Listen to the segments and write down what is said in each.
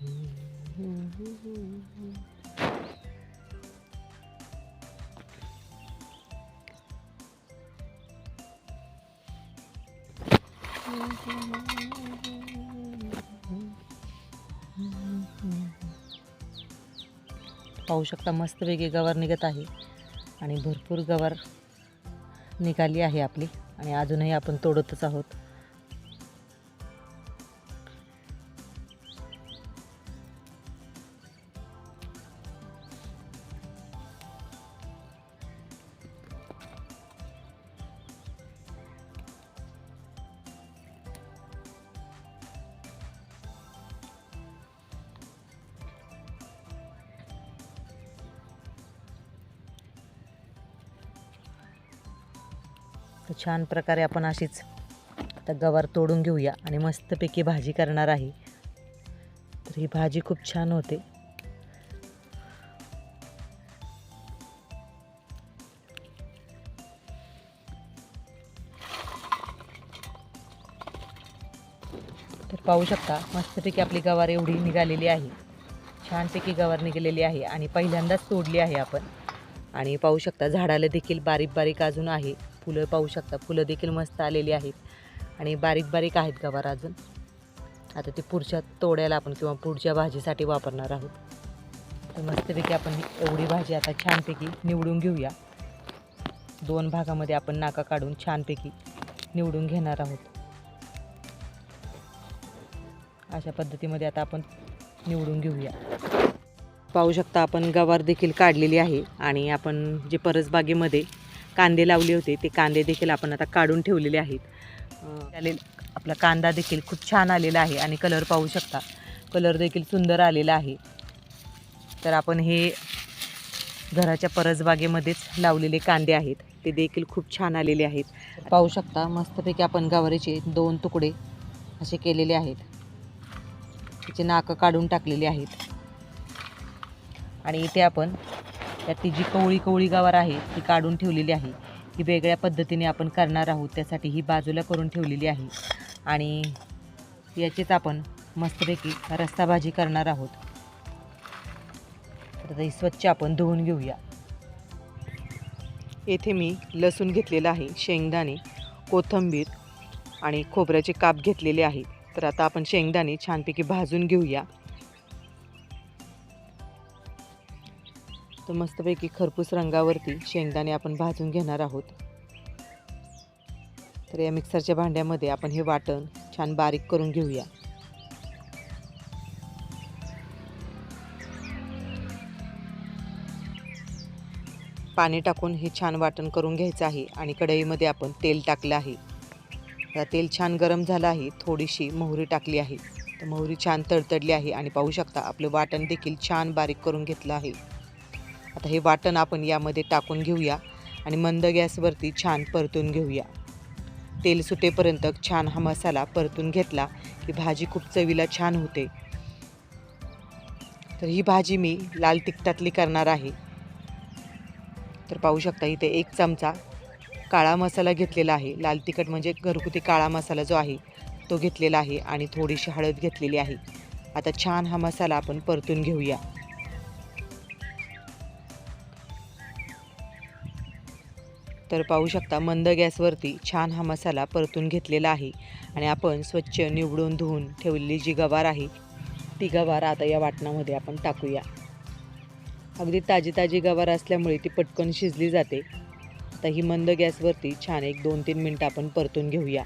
पाहू शकता मस्तपैकी गवार निघत आहे आणि भरपूर गवार निघाली आहे आपली आणि अजूनही आपण तोडतच आहोत. छान प्रकारे आपण अशीच आता गवार तोडून घेऊया आणि मस्तपैकी भाजी करणार आहे. तर ही भाजी खूप छान होते. तर पाहू शकता मस्तपैकी आपली गवार एवढी निघालेली आहे. छानपैकी गवार निघालेली आहे आणि पहिल्यांदाच तोडली आहे आपण. आणि पाहू शकता झाडाला देखील बारीक बारीक अजून आहे. फुलं पाहू शकता. फुलं देखील मस्त आलेली आहेत. आणि बारीक बारीक आहेत गवार अजून. आता ते पुढच्या तोड्याला आपण किंवा पुढच्या भाजीसाठी वापरणार आहोत. तर मस्तपैकी आपण एवढी भाजी आता छानपैकी निवडून घेऊया. दोन भागामध्ये आपण नाका काढून छानपैकी निवडून घेणार आहोत. अशा पद्धतीमध्ये आता आपण निवडून घेऊया. पाहू शकता आपण गवार देखील काढलेली आहे आणि आपण जे परसबागेमध्ये कांदे लावले होते. ते कांदे देखील आपण आता काढून ठेवलेले आहेत. आले आपला कांदा देखील खूप छान आलेला आहे आणि कलर पाहू शकता. कलर देखील सुंदर आलेला आहे. तर आपण हे घराच्या परसबागेमध्येच लावलेले कांदे आहेत. ते देखील खूप छान आलेले आहेत. पाहू शकता मस्तपैकी आपण गवारीचे दोन तुकडे असे केलेले आहेत. त्याचे नाकं काढून टाकलेले आहेत. आणि इथे आपण त्यात ती जी कवळी कवळी गवार आहे ती काढून ठेवलेली आहे. ही वेगळ्या पद्धतीने आपण करणार आहोत त्यासाठी ही बाजूला करून ठेवलेली आहे. आणि याचीच आपण मस्तपैकी रस्सा भाजी करणार आहोत. तर ही स्वच्छ आपण धुवून घेऊया. येथे मी लसूण घेतलेला आहे शेंगदाणे कोथंबीर आणि खोबऱ्याचे काप घेतलेले आहे. तर आता आपण शेंगदाणे छानपैकी भाजून घेऊया. तर मस्तपैकी खरपूस रंगावरती शेंगदाणे आपण भाजून घेणार आहोत. तर या मिक्सरच्या भांड्यामध्ये आपण हे वाटण छान बारीक करून घेऊया. पाणी टाकून हे छान वाटण करून घ्यायचं आहे आणि कढईमध्ये आपण तेल टाकलं आहे. आता तेल छान गरम झालं आहे थोडीशी मोहरी टाकली आहे. तर मोहरी छान तडतडली आहे आणि पाहू शकता आपलं वाटण देखील छान बारीक करून घेतलं आहे. आता हे वाटण आपण यामध्ये टाकून घेऊया आणि मंद गॅसवरती छान परतून घेऊया. तेल सुटेपर्यंत छान हा मसाला परतून घेतला की भाजी खूप चवीला छान होते. तर ही भाजी मी लाल तिखटातली करणार आहे. तर पाहू शकता इथे एक चमचा काळा मसाला घेतलेला आहे. लाल तिखट म्हणजे घरगुती काळा मसाला जो आहे तो घेतलेला आहे आणि थोडीशी हळद घेतलेली आहे. आता छान हा मसाला आपण परतून घेऊया. तर पाहू शकता मंद गॅसवरती छान हा मसाला परतून घेतलेला आहे. आणि आपण स्वच्छ निवडून धुवून ठेवलेली जी गवार आहे ती गवार आता या वाटणामध्ये आपण टाकूया. अगदी ताजी ताजी गवार असल्यामुळे ती पटकन शिजली जाते. आता ही मंद गॅसवरती छान एक दोन तीन मिनटं आपण परतून घेऊया.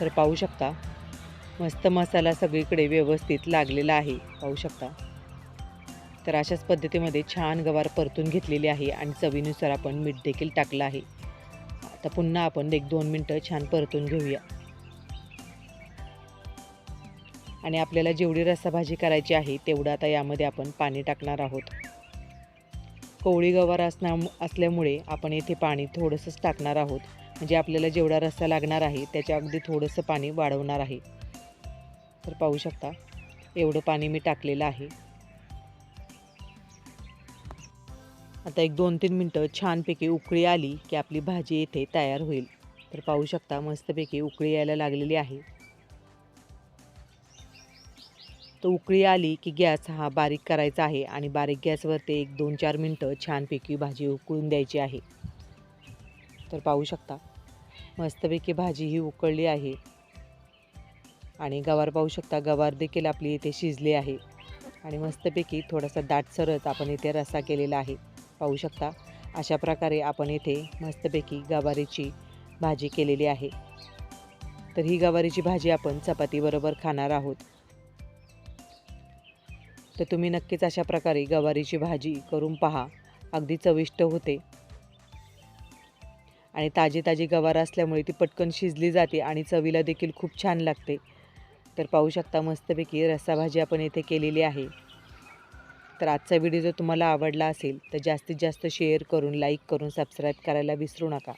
तर पाहू शकता मस्त मसाला सगळीकडे व्यवस्थित लागलेला आहे. पाहू शकता. तर अशाच पद्धतीमध्ये छान गवार परतून घेतलेली आहे आणि चवीनुसार आपण मीठ देखील टाकलं आहे. आता पुन्हा आपण एक दोन मिनटं छान परतून घेऊया. आणि आपल्याला जेवढी रस्साभाजी करायची आहे तेवढं आता यामध्ये आपण पाणी टाकणार आहोत. कोवळी गवार असण्या असल्यामुळे आपण येथे पाणी थोडंसंच टाकणार आहोत. म्हणजे आपल्याला जेवढा रस्सा लागणार आहे त्याच्या अगदी थोडंसं पाणी वाढवणार आहे. तर पाहू शकता. एवढं पाणी मी टाकलेलं आहे. आता एक दोन तीन मिनटं छानपैकी उकळी आली की आपली भाजी येथे तयार होईल. तर पाहू शकता मस्तपैकी उकळी यायला लागलेली आहे. तर उकळी आली की गॅस हा बारीक करायचा आहे आणि बारीक गॅसवरती एक दोन चार मिनटं छानपैकी भाजी उकळून द्यायची आहे. तर पाहू शकता मस्तपैकी भाजी ही उकळली आहे. आणि गवार पाहू शकता गवार देखील आपली इथे शिजली आहे. आणि मस्तपैकी थोडासा दाटसरच आपण इथे रस्सा केलेला आहे. पाहू शकता अशा प्रकारे आपण इथे मस्तपैकी गवारीची भाजी केलेली आहे. तर ही गवारीची भाजी आपण चपातीबरोबर खाणार आहोत. तर तुम्ही नक्कीच अशा प्रकारे गवारीची भाजी करून पहा. अगदी चविष्ट होते. आणि ताजी ताजी गवार असल्यामुळे ती पटकन शिजली जाते आणि चवीला देखील खूप छान लागते. तर पाहू शकता मस्तपैकी रस्साभाजी आपण इथे केलेली आहे. तर आजचा व्हिडिओ जर तुम्हाला आवडला असेल तर जास्तीत जास्त शेअर करून लाईक करून सबस्क्राईब करायला विसरू नका.